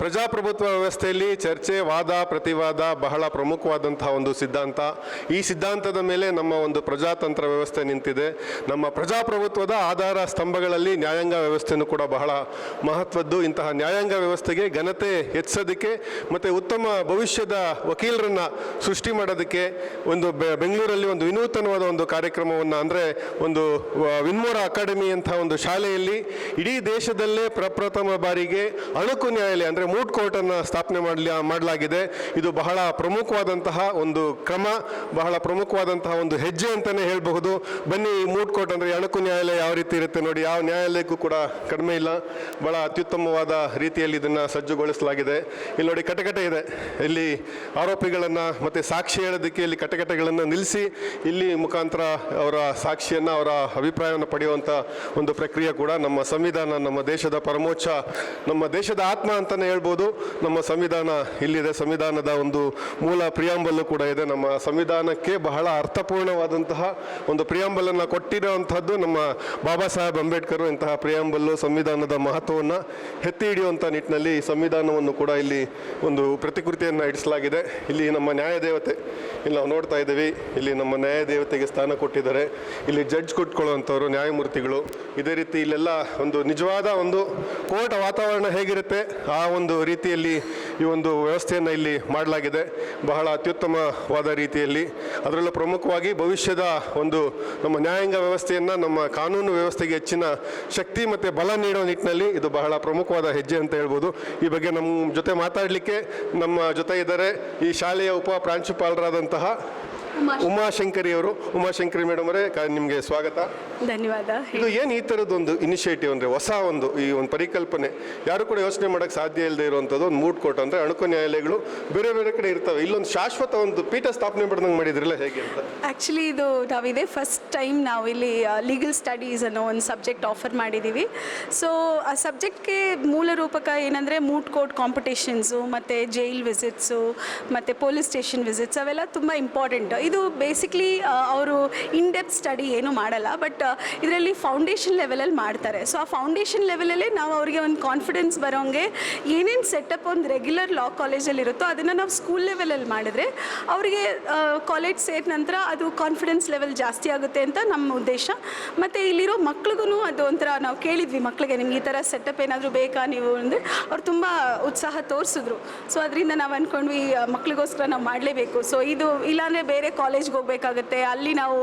ಪ್ರಜಾಪ್ರಭುತ್ವ ವ್ಯವಸ್ಥೆಯಲ್ಲಿ ಚರ್ಚೆ, ವಾದ, ಪ್ರತಿವಾದ ಬಹಳ ಪ್ರಮುಖವಾದಂತಹ ಒಂದು ಸಿದ್ಧಾಂತ. ಈ ಸಿದ್ಧಾಂತದ ಮೇಲೆ ನಮ್ಮ ಒಂದು ಪ್ರಜಾತಂತ್ರ ವ್ಯವಸ್ಥೆ ನಿಂತಿದೆ. ನಮ್ಮ ಪ್ರಜಾಪ್ರಭುತ್ವದ ಆಧಾರ ಸ್ತಂಭಗಳಲ್ಲಿ ನ್ಯಾಯಾಂಗ ವ್ಯವಸ್ಥೆಯೂ ಕೂಡ ಬಹಳ ಮಹತ್ವದ್ದು. ಇಂತಹ ನ್ಯಾಯಾಂಗ ವ್ಯವಸ್ಥೆಗೆ ಘನತೆ ಹೆಚ್ಚೋದಕ್ಕೆ ಮತ್ತು ಉತ್ತಮ ಭವಿಷ್ಯದ ವಕೀಲರನ್ನು ಸೃಷ್ಟಿ ಮಾಡೋದಕ್ಕೆ ಒಂದು ಬೆಂಗಳೂರಲ್ಲಿ ಒಂದು ವಿನೂತನವಾದ ಒಂದು ಕಾರ್ಯಕ್ರಮವನ್ನು ಅಂದರೆ ಒಂದು ವಿನ್ಮೋರ ಅಕಾಡೆಮಿ ಅಂತ ಒಂದು ಶಾಲೆಯಲ್ಲಿ ಇಡೀ ದೇಶದಲ್ಲೇ ಪ್ರಪ್ರಥಮ ಬಾರಿಗೆ ಅಣುಕು ನ್ಯಾಯಾಲಯ ಅಂದರೆ ಮೂಟ್ ಕೋರ್ಟನ್ನು ಸ್ಥಾಪನೆ ಮಾಡಲಿ, ಮಾಡಲಾಗಿದೆ. ಇದು ಬಹಳ ಪ್ರಮುಖವಾದಂತಹ ಒಂದು ಕ್ರಮ, ಬಹಳ ಪ್ರಮುಖವಾದಂತಹ ಒಂದು ಹೆಜ್ಜೆ ಅಂತಲೇ ಹೇಳಬಹುದು. ಬನ್ನಿ ಈ ಮೂಟ್ ಕೋರ್ಟ್ ಅಂದರೆ ಅಣಕು ನ್ಯಾಯಾಲಯ ಯಾವ ರೀತಿ ಇರುತ್ತೆ ನೋಡಿ. ಯಾವ ನ್ಯಾಯಾಲಯಕ್ಕೂ ಕೂಡ ಕಡಿಮೆ ಇಲ್ಲ. ಬಹಳ ಅತ್ಯುತ್ತಮವಾದ ರೀತಿಯಲ್ಲಿ ಇದನ್ನು ಸಜ್ಜುಗೊಳಿಸಲಾಗಿದೆ. ಇಲ್ಲಿ ನೋಡಿ ಕಟಕಟೆ ಇದೆ. ಇಲ್ಲಿ ಆರೋಪಿಗಳನ್ನು ಮತ್ತು ಸಾಕ್ಷಿ ಹೇಳೋದಕ್ಕೆ ಇಲ್ಲಿ ಕಟಕಟೆಗಳನ್ನು ನಿಲ್ಲಿಸಿ ಇಲ್ಲಿ ಮುಖಾಂತರ ಅವರ ಸಾಕ್ಷಿಯನ್ನು, ಅವರ ಅಭಿಪ್ರಾಯವನ್ನು ಪಡೆಯುವಂಥ ಒಂದು ಪ್ರಕ್ರಿಯೆ ಕೂಡ ನಮ್ಮ ಸಂವಿಧಾನ, ನಮ್ಮ ದೇಶದ ಪರಮೋಚ್ಚ, ನಮ್ಮ ದೇಶದ ಆತ್ಮ ಅಂತಲೇ ಹೇಳ್ಬೋದು. ನಮ್ಮ ಸಂವಿಧಾನ ಇಲ್ಲಿದೆ. ಸಂವಿಧಾನದ ಒಂದು ಮೂಲ ಪ್ರಿಯಾಂಬಲ್ಲು ಕೂಡ ಇದೆ. ನಮ್ಮ ಸಂವಿಧಾನಕ್ಕೆ ಬಹಳ ಅರ್ಥಪೂರ್ಣವಾದಂತಹ ಒಂದು ಪ್ರಿಯಾಂಬಲನ್ನು ಕೊಟ್ಟಿರುವಂಥದ್ದು ನಮ್ಮ ಬಾಬಾ ಸಾಹೇಬ್ ಅಂಬೇಡ್ಕರ್. ಇಂತಹ ಪ್ರಿಯಾಂಬಲ್ಲು ಸಂವಿಧಾನದ ಮಹತ್ವವನ್ನು ಎತ್ತಿ ಹಿಡಿಯುವಂಥ ನಿಟ್ಟಿನಲ್ಲಿ ಸಂವಿಧಾನವನ್ನು ಕೂಡ ಇಲ್ಲಿ ಒಂದು ಪ್ರತಿಕೃತಿಯನ್ನು ಇಡಿಸಲಾಗಿದೆ. ಇಲ್ಲಿ ನಮ್ಮ ನ್ಯಾಯದೇವತೆ, ಇಲ್ಲಿ ನಾವು ನೋಡ್ತಾ ಇದ್ದೀವಿ. ಇಲ್ಲಿ ನಮ್ಮ ನ್ಯಾಯದೇವತೆಗೆ ಸ್ಥಾನ ಕೊಟ್ಟಿದ್ದಾರೆ. ಇಲ್ಲಿ ಜಡ್ಜ್ ಕೊಟ್ಕೊಳ್ಳುವಂಥವ್ರು ನ್ಯಾಯಮೂರ್ತಿಗಳು. ಇದೇ ರೀತಿ ಇಲ್ಲೆಲ್ಲ ಒಂದು ನಿಜವಾದ ಒಂದು ಕೋರ್ಟ್ ವಾತಾವರಣ ಹೇಗಿರುತ್ತೆ? ಆ ಒಂದು ರೀತಿಯಲ್ಲಿ ಈ ಒಂದು ವ್ಯವಸ್ಥೆಯನ್ನು ಇಲ್ಲಿ ಮಾಡಲಾಗಿದೆ. ಬಹಳ ಅತ್ಯುತ್ತಮವಾದ ರೀತಿಯಲ್ಲಿ. ಅದರಲ್ಲೂ ಪ್ರಮುಖವಾಗಿ ಭವಿಷ್ಯದ ಒಂದು ನಮ್ಮ ನ್ಯಾಯಾಂಗ ವ್ಯವಸ್ಥೆಯನ್ನು, ನಮ್ಮ ಕಾನೂನು ವ್ಯವಸ್ಥೆಗೆ ಹೆಚ್ಚಿನ ಶಕ್ತಿ ಮತ್ತು ಬಲ ನೀಡೋ ನಿಟ್ಟಿನಲ್ಲಿ ಇದು ಬಹಳ ಪ್ರಮುಖವಾದ ಹೆಜ್ಜೆ ಅಂತ ಹೇಳ್ಬೋದು. ಈ ಬಗ್ಗೆ ನಮ್ಮ ಜೊತೆ ಮಾತಾಡಲಿಕ್ಕೆ ನಮ್ಮ ಜೊತೆ ಇದ್ದಾರೆ ಈ ಶಾಲೆಯ ಉಪ ಪ್ರಾಂಶುಪಾಲರಾದಂತಹ ಉಮಾಶಂಕರಿ. ಅವರು ಉಮಾಶಂಕರಿ ಮೇಡಮ್ ಅವರೇ ನಿಮಗೆ ಸ್ವಾಗತ. ಧನ್ಯವಾದ. ಇದು ಏನು ಈ ಥರದ್ದೊಂದು ಇನಿಷಿಯೇಟಿವ್ ಅಂದರೆ ಹೊಸ ಒಂದು ಈ ಒಂದು ಪರಿಕಲ್ಪನೆ? ಯಾರು ಕೂಡ ಯೋಚನೆ ಮಾಡೋಕ್ಕೆ ಸಾಧ್ಯ ಇಲ್ಲದೆ ಇರುವಂಥದ್ದು ಒಂದು ಮೂಟ್ ಕೋರ್ಟ್ ಅಂದರೆ ಅಣುಕು ನ್ಯಾಯಾಲಯಗಳು ಬೇರೆ ಬೇರೆ ಕಡೆ ಇರ್ತವೆ. ಇಲ್ಲೊಂದು ಶಾಶ್ವತ ಒಂದು ಪೀಠ ಸ್ಥಾಪನೆ ಮಾಡ್ದಂಗೆ ಮಾಡಿದ್ರಲ್ಲ ಹೇಗೆ ಅಂತ? ಆ್ಯಕ್ಚುಲಿ ಇದು ನಾವಿದೆ ಫಸ್ಟ್ ಟೈಮ್ ನಾವು ಇಲ್ಲಿ ಲೀಗಲ್ ಸ್ಟಡೀಸ್ ಅನ್ನೋ ಒಂದು ಸಬ್ಜೆಕ್ಟ್ ಆಫರ್ ಮಾಡಿದ್ದೀವಿ ಸೊ ಆ ಸಬ್ಜೆಕ್ಟ್ಗೆ ಮೂಲ ರೂಪಕ ಏನಂದರೆ ಮೂಟ್ ಕೋರ್ಟ್ ಕಾಂಪಿಟೇಷನ್ಸು ಮತ್ತು ಜೈಲ್ ವಿಸಿಟ್ಸು ಮತ್ತು ಪೊಲೀಸ್ ಸ್ಟೇಷನ್ ವಿಸಿಟ್ಸ್ ಅವೆಲ್ಲ ತುಂಬ ಇಂಪಾರ್ಟೆಂಟ್ ಇದು ಬೇಸಿಕ್ಲಿ ಅವರು ಇನ್ ಡೆಪ್ತ್ ಸ್ಟಡಿ ಏನು ಮಾಡಲ್ಲ ಬಟ್ ಇದರಲ್ಲಿ ಫೌಂಡೇಶನ್ ಲೆವೆಲಲ್ಲಿ ಮಾಡ್ತಾರೆ. ಸೊ ಆ ಫೌಂಡೇಶನ್ ಲೆವೆಲಲ್ಲೇ ನಾವು ಅವರಿಗೆ ಒಂದು ಕಾನ್ಫಿಡೆನ್ಸ್ ಬರೋಂಗೆ ಏನೇನು ಸೆಟಪ್ ಒಂದು ರೆಗ್ಯುಲರ್ ಲಾ ಕಾಲೇಜಲ್ಲಿ ಇರುತ್ತೋ ಅದನ್ನು ನಾವು ಸ್ಕೂಲ್ ಲೆವೆಲಲ್ಲಿ ಮಾಡಿದ್ರೆ ಅವರಿಗೆ ಕಾಲೇಜ್ ಸೇರಿದ ನಂತರ ಅದು ಕಾನ್ಫಿಡೆನ್ಸ್ ಲೆವೆಲ್ ಜಾಸ್ತಿ ಆಗುತ್ತೆ ಅಂತ ನಮ್ಮ ಉದ್ದೇಶ. ಮತ್ತು ಇಲ್ಲಿರೋ ಮಕ್ಳಿಗೂ ಅದು ಒಂಥರ ನಾವು ಕೇಳಿದ್ವಿ ಮಕ್ಕಳಿಗೆ ನಿಮ್ಗೆ ಈ ಥರ ಸೆಟಪ್ ಏನಾದರೂ ಬೇಕಾ ನೀವು? ಅಂದರೆ ಅವ್ರು ತುಂಬ ಉತ್ಸಾಹ ತೋರಿಸಿದ್ರು. ಸೊ ಅದರಿಂದ ನಾವು ಅಂದ್ಕೊಂಡ್ವಿ ಮಕ್ಳಿಗೋಸ್ಕರ ನಾವು ಮಾಡಲೇಬೇಕು. ಸೊ ಇದು ಇಲ್ಲಾಂದರೆ ಬೇರೆ ಕಾಲೇಜ್ಗೆ ಹೋಗಬೇಕಾಗುತ್ತೆ ಅಲ್ಲಿ ನಾವು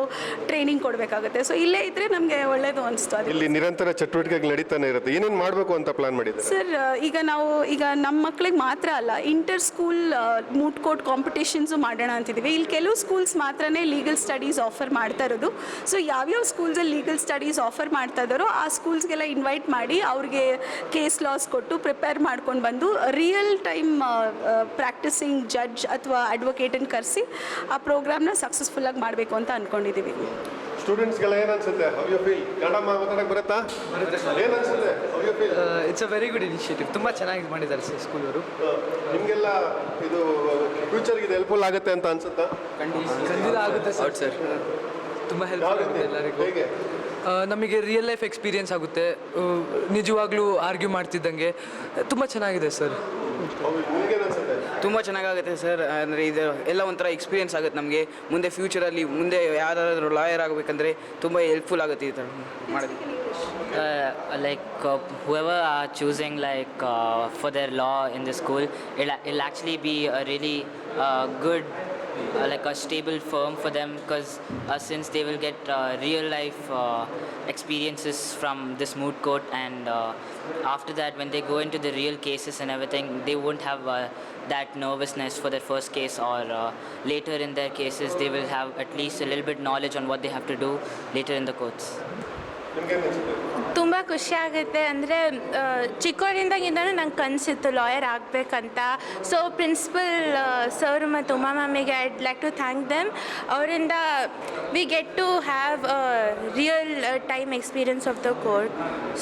ಟ್ರೈನಿಂಗ್ ಕೊಡಬೇಕಾಗುತ್ತೆ. ಸೊ ಇಲ್ಲೇ ಇದ್ದರೆ ನಮಗೆ ಒಳ್ಳೆಯದು ಅನಿಸ್ತು ಅದು. ಇಲ್ಲಿ ನಿರಂತರ ಚಟುವಟಿಕೆಗಳು ನಡೀತಾನೆ ಇರುತ್ತೆ. ಏನೇನು ಮಾಡಬೇಕು ಅಂತ ಪ್ಲಾನ್ ಮಾಡಿದ್ದಾರೆ? ಸರ್ ಈಗ ನಾವು ಈಗ ನಮ್ಮ ಮಕ್ಕಳಿಗೆ ಮಾತ್ರ ಅಲ್ಲ inter school moot court competitions ಮಾಡೋಣ ಅಂತಿದ್ದೀವಿ ಇಲ್ಲಿ ಕೆಲವು ಸ್ಕೂಲ್ಸ್ ಮಾತ್ರನೇ ಲೀಗಲ್ ಸ್ಟಡೀಸ್ ಆಫರ್ ಮಾಡ್ತಾ ಇರೋದು. ಸೊ ಯಾವ್ಯಾವ ಸ್ಕೂಲ್ಸಲ್ಲಿ ಲೀಗಲ್ ಸ್ಟಡೀಸ್ ಆಫರ್ ಮಾಡ್ತಾ ಇದ್ದಾರೋ ಆ ಸ್ಕೂಲ್ಸ್ಗೆಲ್ಲ ಇನ್ವೈಟ್ ಮಾಡಿ ಅವ್ರಿಗೆ ಕೇಸ್ ಲಾಸ್ ಕೊಟ್ಟು ಪ್ರಿಪೇರ್ ಮಾಡ್ಕೊಂಡು ಬಂದು ರಿಯಲ್ ಟೈಮ್ ಪ್ರಾಕ್ಟಿಸಿಂಗ್ ಜಡ್ಜ್ ಅಥವಾ ಅಡ್ವೊಕೇಟನ್ನು ಕರೆಸಿ ಆ ಪ್ರೋಗ್ರಾಮ್ನ ಸಕ್ಸಸ್ಫುಲ್ಲಾಗಿ ಮಾಡಬೇಕು ಅಂತ ಅಂದ್ಕೊಂಡಿದ್ದೀವಿ ಸ್ಟೂಡೆಂಟ್ಸ್ಗೆಲ್ಲ ಏನು ಅನ್ಸುತ್ತೆ? ಹೌ ಯು ಫೀಲ್ ಕನ್ನಡ ಮಾತಾಡಕ್ಕೆ ಬರುತ್ತಾ? ಏನು ಅನ್ಸುತ್ತೆ? How you feel it's a very good initiative ತುಂಬ ಚೆನ್ನಾಗಿ ಮಾಡಿದ್ದಾರೆ ಸರ್ ಸ್ಕೂಲವರು ನಿಮಗೆಲ್ಲ ಇದು ಫ್ಯೂಚರ್ಗೆ ಇದು ಹೆಲ್ಪ್ಫುಲ್ ಆಗುತ್ತೆ ಅಂತ ಅನ್ಸುತ್ತಾ? ಖಂಡಿತ ಆಗುತ್ತೆ ಸರ್. ಸರ್. ತುಂಬ ಹೆಲ್ಪ್ ಆಗುತ್ತೆ ಎಲ್ಲರಿಗೂ. ಹೇಗೆ? ನಮಗೆ ರಿಯಲ್ ಲೈಫ್ ಎಕ್ಸ್ಪೀರಿಯನ್ಸ್ ಆಗುತ್ತೆ. ನಿಜವಾಗ್ಲೂ ಆರ್ಗ್ಯೂ ಮಾಡ್ತಿದ್ದಂಗೆ. ತುಂಬ ಚೆನ್ನಾಗಿದೆ ಸರ್. ತುಂಬ ಚೆನ್ನಾಗಾಗುತ್ತೆ ಸರ್, ಅಂದರೆ ಇದು ಎಲ್ಲ ಒಂಥರ ಎಕ್ಸ್ಪೀರಿಯೆನ್ಸ್ ಆಗುತ್ತೆ ನಮಗೆ. ಮುಂದೆ ಫ್ಯೂಚರಲ್ಲಿ ಮುಂದೆ ಯಾರಾದರೂ ಲಾಯರ್ ಆಗಬೇಕಂದ್ರೆ ತುಂಬ ಹೆಲ್ಪ್ಫುಲ್ ಆಗುತ್ತೆ ಈ ಥರ ಮಾಡೋದಕ್ಕೆ like whoever are choosing like for their law in the school ಇಲ್ಲ ಇಲ್ಲ actually be really good Uh, like a stable firm for them because uh, since they will get uh, real life experiences from this moot court and after that when they go into the real cases and everything they won't have that nervousness for their first case or later in their cases they will have at least a little bit knowledge on what they have to do later in the courts. ತುಂಬ ಖುಷಿ ಆಗುತ್ತೆ ಅಂದರೆ ಚಿಕ್ಕವರಿಂದಾಗಿಂದನೂ ನಂಗೆ ಕನಸಿತ್ತು lawyer ಆಗಬೇಕಂತ. So principal sir ಮತ್ತು Uma ಮ್ಯಾಮಿಗೆ I'd like to thank them ಅವರಿಂದ we get to have real time experience of the court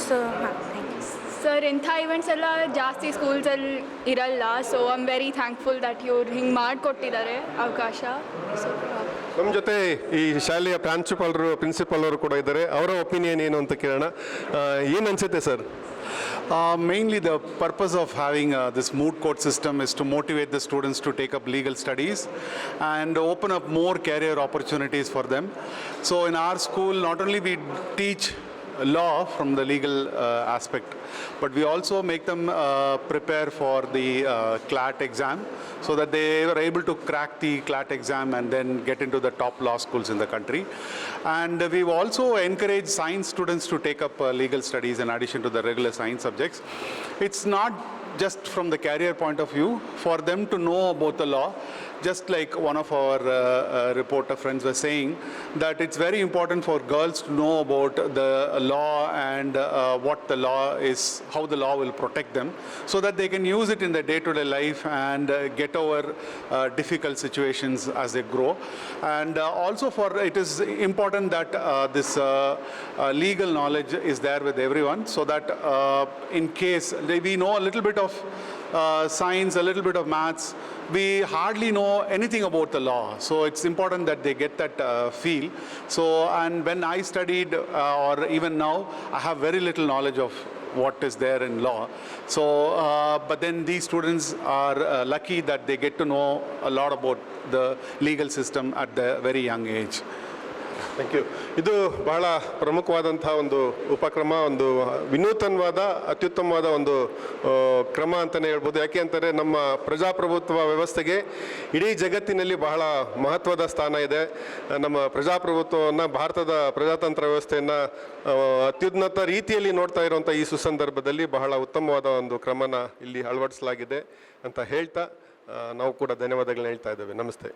so ಹಾಂ ಥ್ಯಾಂಕ್ ಯು ಸರ್ ಇಂಥ ಇವೆಂಟ್ಸ್ ಎಲ್ಲ ಜಾಸ್ತಿ ಸ್ಕೂಲ್ಸಲ್ಲಿ ಇರಲ್ಲ. So I am very thankful that ಇವ್ರು ಹಿಂಗೆ ಮಾಡಿಕೊಟ್ಟಿದ್ದಾರೆ ಅವಕಾಶ. ಸೊ ನಮ್ಮ ಜೊತೆ ಈ ಶಾಲೆಯ ಪ್ರಾಂಶುಪಾಲರು ಪ್ರಿನ್ಸಿಪಾಲ್ ಅವರು ಕೂಡ ಇದ್ದಾರೆ ಅವರ ಒಪಿನಿಯನ್ ಏನು ಅಂತ ಕೇಳೋಣ ಏನು ಅನಿಸುತ್ತೆ sir Uh, the purpose of having uh, this moot court system is to motivate the students to take up legal studies and open up more career opportunities for them. So, in our school, not only we teach law from the legal uh, aspect, but we also make them uh, prepare for the uh, CLAT exam so that they are able to crack the CLAT exam and then get into the top law schools in the country. And we've also encouraged science students to take up legal studies in addition to the regular science subjects. It's not just from the career point of view, for them to know about the law, just like one of our uh, uh, reporter friends was saying, that it's very important for girls to know about the law and uh, what the law is, how the law will protect them, so that they can use it in their day-to-day life and uh, get over uh, difficult situations as they grow. And uh, also for, it is important that uh, this uh, uh, legal knowledge is there with everyone, so that uh, in case we know a little bit of uh, science, a little bit of maths, we hardly know anything about the law. So it's important that they get that uh, feel. So, and when I studied, uh, or even now, I have very little knowledge of what is there in law. So, uh, but then these students are uh, lucky that they get to know a lot about the legal system at the very young age. Thank you ಇದು ಬಹಳ ಪ್ರಮುಖವಾದಂಥ ಒಂದು ಉಪಕ್ರಮ, ಒಂದು ವಿನೂತನವಾದ, ಅತ್ಯುತ್ತಮವಾದ ಒಂದು ಕ್ರಮ ಅಂತಲೇ ಹೇಳ್ಬೋದು. ಯಾಕೆ ಅಂತಂದರೆ ನಮ್ಮ ಪ್ರಜಾಪ್ರಭುತ್ವ ವ್ಯವಸ್ಥೆಗೆ ಇಡೀ ಜಗತ್ತಿನಲ್ಲಿ ಬಹಳ ಮಹತ್ವದ ಸ್ಥಾನ ಇದೆ. ನಮ್ಮ ಪ್ರಜಾಪ್ರಭುತ್ವವನ್ನು, ಭಾರತದ ಪ್ರಜಾತಂತ್ರ ವ್ಯವಸ್ಥೆಯನ್ನು ಅತ್ಯುನ್ನತ ರೀತಿಯಲ್ಲಿ ನೋಡ್ತಾ ಇರುವಂಥ ಈ ಸುಸಂದರ್ಭದಲ್ಲಿ ಬಹಳ ಉತ್ತಮವಾದ ಒಂದು ಕ್ರಮನ ಇಲ್ಲಿ ಅಳವಡಿಸಲಾಗಿದೆ ಅಂತ ಹೇಳ್ತಾ ನಾವು ಕೂಡ ಧನ್ಯವಾದಗಳನ್ನ ಹೇಳ್ತಾ ಇದ್ದೇವೆ. ನಮಸ್ತೆ.